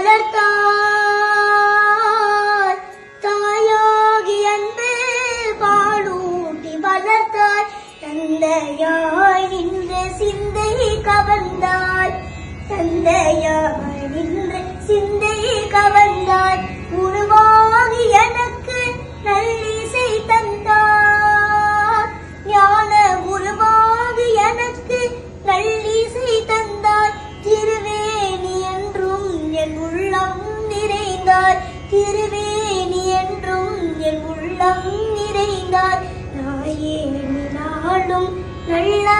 வளர்த்தாய் தாயாகி அன்பு பாலூட்டி வளர்த்தாய் தந்தையாய் நின்ற சிந்தை கவர்ந்தாய் தந்தையாய் திருவேணி என்றும் என் உள்ளம் நிறைந்தார். நாயே நாளும் நல்ல